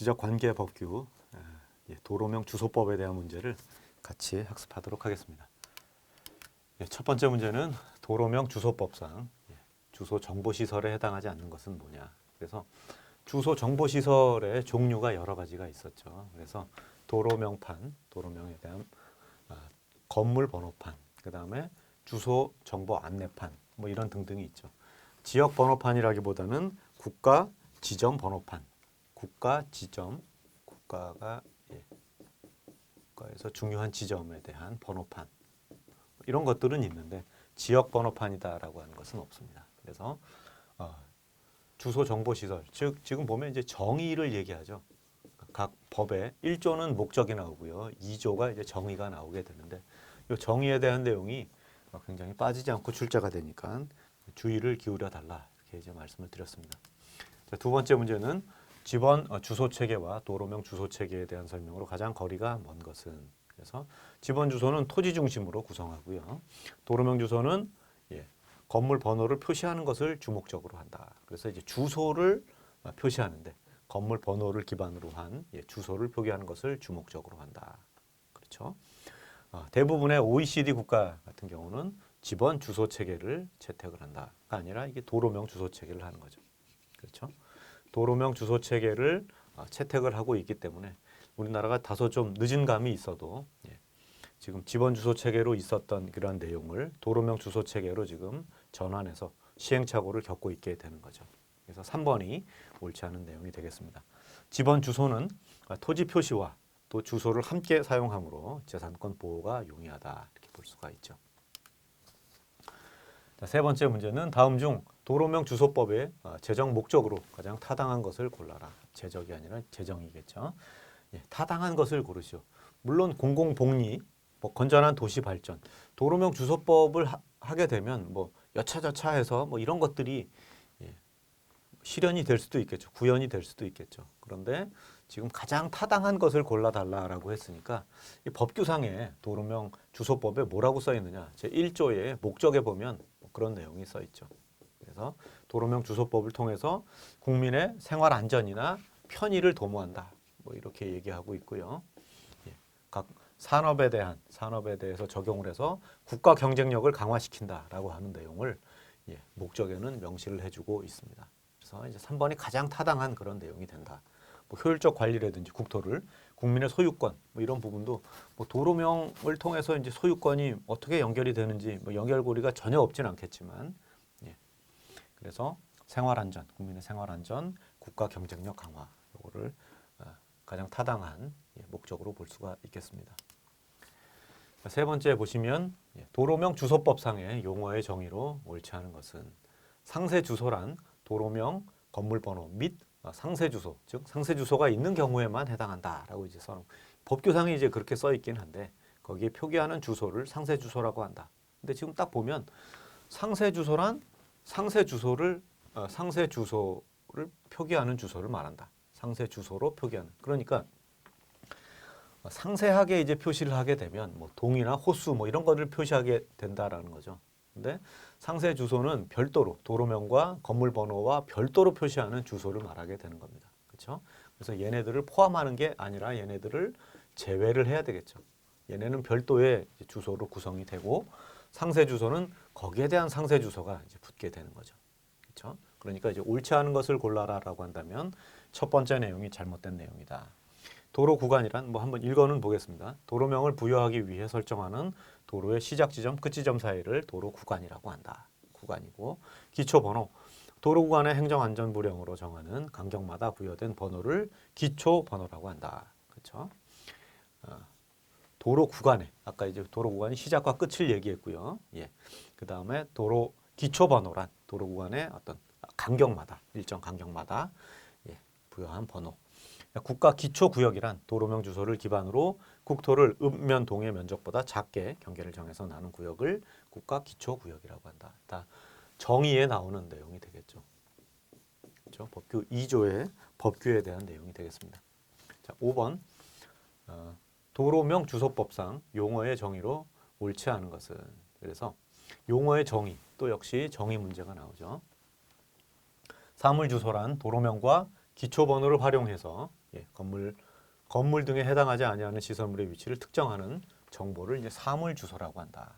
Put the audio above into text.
지적 관계 법규 예, 도로명 주소법에 대한 문제를 같이 학습하도록 하겠습니다. 예, 첫 번째 문제는 도로명 주소법상 예, 주소 정보 시설에 해당하지 않는 것은 뭐냐. 그래서 주소 정보 시설의 종류가 여러 가지가 있었죠. 그래서 도로 명판, 도로 명에 대한 아, 건물 번호판, 그 다음에 주소 정보 안내판, 뭐 이런 등등이 있죠. 지역 번호판이라기보다는 국가 지점 번호판, 국가 지점, 국가가 예, 국가에서 중요한 지점에 대한 번호판 이런 것들은 있는데 지역 번호판이다라고 하는 것은 없습니다. 그래서 어, 주소 정보 시설, 즉 지금 보면 이제 정의를 얘기하죠. 각 법에 1조는 목적이 나오고요. 2조가 이제 정의가 나오게 되는데 이 정의에 대한 내용이 어, 굉장히 빠지지 않고 출제가 되니까 주의를 기울여 달라 이렇게 이제 말씀을 드렸습니다. 자, 두 번째 문제는 집원 어, 주소 체계와 도로명 주소 체계에 대한 설명으로 가장 거리가 먼 것은 그래서 집원 주소는 토지 중심으로 구성하고요. 도로명 주소는 예, 건물 번호를 표시하는 것을 주목적으로 한다. 그래서 이제 주소를 어, 표시하는데 건물 번호를 기반으로 한 예, 주소를 표기하는 것을 주목적으로 한다. 그렇죠? 어, 대부분의 OECD 국가 같은 경우는 집원 주소 체계를 채택을 한다가 아니라 이게 도로명 주소 체계를 하는 거죠. 그렇죠? 도로명 주소 체계를 어, 채택을 하고 있기 때문에 우리나라가 다소 좀 늦은 감이 있어도 예, 지금 집원 주소 체계로 있었던 그러한 내용을 도로명 주소 체계로 지금 전환해서 시행착오를 겪고 있게 되는 거죠. 그래서 3번이 옳지 않은 내용이 되겠습니다. 집원 주소는 어, 토지 표시와 또 주소를 함께 사용함으로 재산권 보호가 용이하다 이렇게 볼 수가 있죠. 자, 세 번째 문제는 다음 중 도로명 주소법의 어, 제정 목적으로 가장 타당한 것을 골라라. 제적이 아니라 제정이겠죠. 예, 타당한 것을 고르시오. 물론 공공복리, 뭐 건전한 도시 발전, 도로명 주소법을 하, 게 되면 뭐 여차저차해서 뭐 이런 것들이 예, 실현이 될 수도 있겠죠. 구현이 될 수도 있겠죠. 그런데 지금 가장 타당한 것을 골라달라라고 했으니까 이 법규상에 도로명 주소법에 뭐라고 써 있느냐? 제 1조의 목적에 보면 뭐 그런 내용이 써 있죠. 그래서 도로명 주소법을 통해서 국민의 생활 안전이나 편의를 도모한다. 뭐 이렇게 얘기하고 있고요. 예, 각 산업에 대한 산업에 대해서 적용을 해서 국가 경쟁력을 강화시킨다라고 하는 내용을 예, 목적에는 명시를 해주고 있습니다. 그래서 이제 3번이 가장 타당한 그런 내용이 된다. 뭐 효율적 관리라든지 국토를 국민의 소유권 뭐 이런 부분도 뭐 도로명을 통해서 이제 소유권이 어떻게 연결이 되는지 뭐 연결고리가 전혀 없진 않겠지만 예. 그래서 생활 안전, 국민의 생활 안전, 국가 경쟁력 강화 요거를 어, 가장 타당한 예, 목적으로 볼 수가 있겠습니다. 자, 세 번째 보시면 예, 도로명 주소법상의 용어의 정의로 옳지 않은 것은 상세 주소란 도로명 건물 번호 및 어, 상세 주소, 즉 상세 주소가 있는 경우에만 해당한다라고 이제 써 법규상에 이제 그렇게 써 있긴 한데 거기에 표기하는 주소를 상세 주소라고 한다. 근데 지금 딱 보면 상세 주소란 상세 주소를 어, 상세 주소를 표기하는 주소를 말한다. 상세 주소로 표기하는. 그러니까 어, 상세하게 이제 표시를 하게 되면 뭐 동이나 호수 뭐 이런 거를 표시하게 된다라는 거죠. 근데 상세 주소는 별도로 도로명과 건물 번호와 별도로 표시하는 주소를 말하게 되는 겁니다. 그렇죠? 그래서 얘네들을 포함하는 게 아니라 얘네들을 제외를 해야 되겠죠. 얘네는 별도의 주소로 구성이 되고 상세 주소는 거기에 대한 상세 주소가 이제 붙게 되는 거죠. 그렇죠? 그러니까 이제 옳지 않은 것을 골라라라고 한다면 첫 번째 내용이 잘못된 내용이다. 도로 구간이란 뭐 한번 읽어는 보겠습니다. 도로명을 부여하기 위해 설정하는 도로의 시작 지점, 끝 지점 사이를 도로 구간이라고 한다. 구간이고 기초 번호 도로 구간의 행정 안전 부령으로 정하는 간격마다 부여된 번호를 기초 번호라고 한다. 그렇죠? 어, 도로 구간에 아까 이제 도로 구간이 시작과 끝을 얘기했고요. 예. 그 다음에 도로 기초 번호란 도로 구간의 어떤 간격마다 일정 간격마다 예, 부여한 번호. 국가 기초 구역이란 도로명 주소를 기반으로 국토를 읍면 동해 면적보다 작게 경계를 정해서 나눈 구역을 국가 기초 구역이라고 한다. 다 정의에 나오는 내용이 되겠죠. 그렇죠? 법규 2조의 법규에 대한 내용이 되겠습니다. 자, 5번 어, 도로명 주소법상 용어의 정의로 옳지 않은 것은 그래서 용어의 정의 또 역시 정의 문제가 나오죠. 사물 주소란 도로명과 기초 번호를 활용해서 예, 건물 건물 등에 해당하지 아니하는 시설물의 위치를 특정하는 정보를 이제 사물 주소라고 한다.